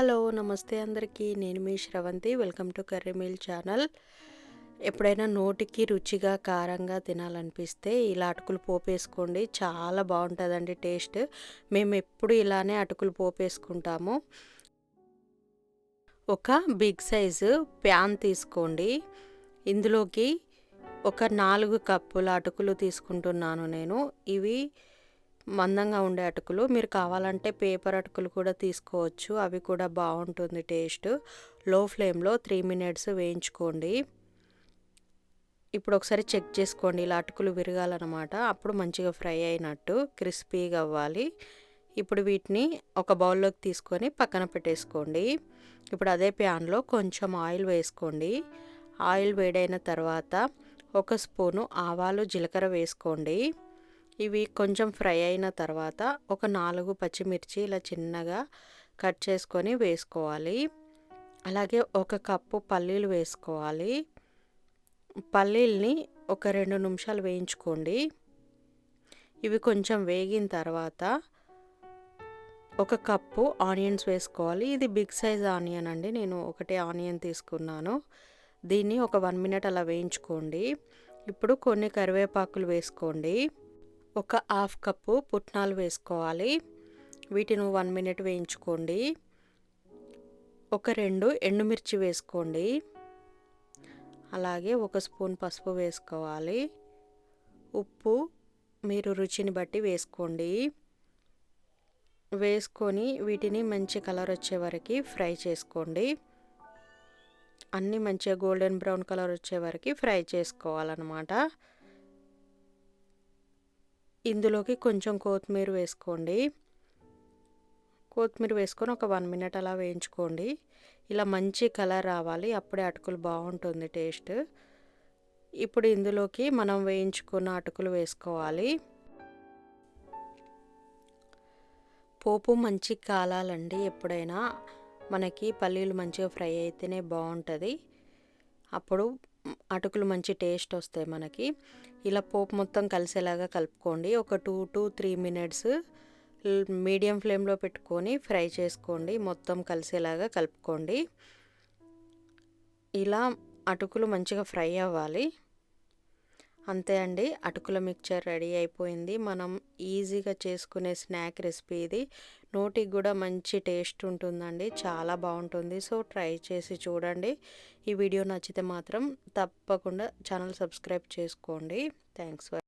Hello నమస్తే అందరికీ. నేను మీ Sravanthi. Welcome to curry meal channel. ఎప్పుడైనా నోటికి రుచిగా కారంగా తినాలనిపిస్తే ఇలా అటుకులు పోపేసుకోండి చాలా బాగుంటుందండి టేస్ట్. మేము ఎప్పుడు ఇలానే అటుకులు పోపేసుకుంటాము ఒక బిగ్ సైజు ప్యాన్ తీసుకోండి. ఇందులోకి ఒక నాలుగు కప్పుల అటుకులు తీసుకుంటున్నాను నేను. ఇవి మందంగా ఉండే అటుకులు. మీరు కావాలంటే పేపర్ అటుకులు కూడా తీసుకోవచ్చు. అవి కూడా బాగుంటుంది టేస్ట్. లో ఫ్లేమ్లో త్రీ మినిట్స్ వేయించుకోండి. ఇప్పుడు ఒకసారి చెక్ చేసుకోండి. ఇలా అటుకులు విరగాలన్నమాట. అప్పుడు మంచిగా ఫ్రై అయినట్టు క్రిస్పీగా అవ్వాలి. ఇప్పుడు వీటిని ఒక బౌల్లోకి తీసుకొని పక్కన పెట్టేసుకోండి. ఇప్పుడు అదే ప్యాన్లో కొంచెం ఆయిల్ వేసుకోండి. ఆయిల్ వేడైన తర్వాత ఒక స్పూను ఆవాలు జీలకర్ర వేసుకోండి. ఇవి కొంచెం ఫ్రై అయిన తర్వాత ఒక నాలుగు పచ్చిమిర్చి ఇలా చిన్నగా కట్ చేసుకొని వేసుకోవాలి. అలాగే ఒక కప్పు పల్లీలు వేసుకోవాలి. పల్లీల్ని ఒక రెండు నిమిషాలు వేయించుకోండి. ఇవి కొంచెం వేగిన తర్వాత ఒక కప్పు ఆనియన్స్ వేసుకోవాలి. ఇది బిగ్ సైజ్ ఆనియన్ అండి. నేను ఒకటే ఆనియన్ తీసుకున్నాను. దీన్ని ఒక వన్ మినిట్ అలా వేయించుకోండి. ఇప్పుడు కొన్ని కరివేపాకులు వేసుకోండి. ఒక హాఫ్ కప్పు పుట్నాలు వేసుకోవాలి. వీటిని వన్ మినిట్ వేయించుకోండి. ఒక రెండు ఎండుమిర్చి వేసుకోండి. అలాగే ఒక స్పూన్ పసుపు వేసుకోవాలి. ఉప్పు మీరు రుచిని బట్టి వేసుకోండి. వేసుకొని వీటిని మంచి కలర్ వచ్చే వరకు ఫ్రై చేసుకోండి. అన్నీ మంచిగా గోల్డెన్ బ్రౌన్ కలర్ వచ్చే వరకు ఫ్రై చేసుకోవాలన్నమాట. ఇందులోకి కొంచెం కొత్తిమీర వేసుకోండి. కొత్తిమీర వేసుకొని ఒక వన్ మినిట్ అలా వేయించుకోండి. ఇలా మంచి కలర్ రావాలి అప్పుడే అటుకులు బాగుంటుంది టేస్ట్. ఇప్పుడు ఇందులోకి మనం వేయించుకున్న అటుకులు వేసుకోవాలి. పోపు మంచి కాలాలండి ఎప్పుడైనా. మనకి పల్లీలు మంచిగా ఫ్రై అయితేనే బాగుంటుంది. అప్పుడు అటుకులు మంచి టేస్ట్ వస్తాయి మనకి. ఇలా పోపు మొత్తం కలిసేలాగా కలుపుకోండి. ఒక two to three minutes medium ఫ్లేమ్లో పెట్టుకొని ఫ్రై చేసుకోండి. మొత్తం కలిసేలాగా కలుపుకోండి. ఇలా అటుకులు మంచిగా ఫ్రై అవ్వాలి. అంతే అండి. అటుకుల మిక్చర్ రెడీ అయిపోయింది. మనం ఈజీగా చేసుకునే స్నాక్ రెసిపీ ఇది. నోటికి కూడా మంచి టేస్ట్ ఉంటుందండి. చాలా బాగుంటుంది. సో ట్రై చేసి చూడండి. ఈ వీడియో నచ్చితే మాత్రం తప్పకుండా ఛానల్ సబ్స్క్రైబ్ చేసుకోండి. Thanks for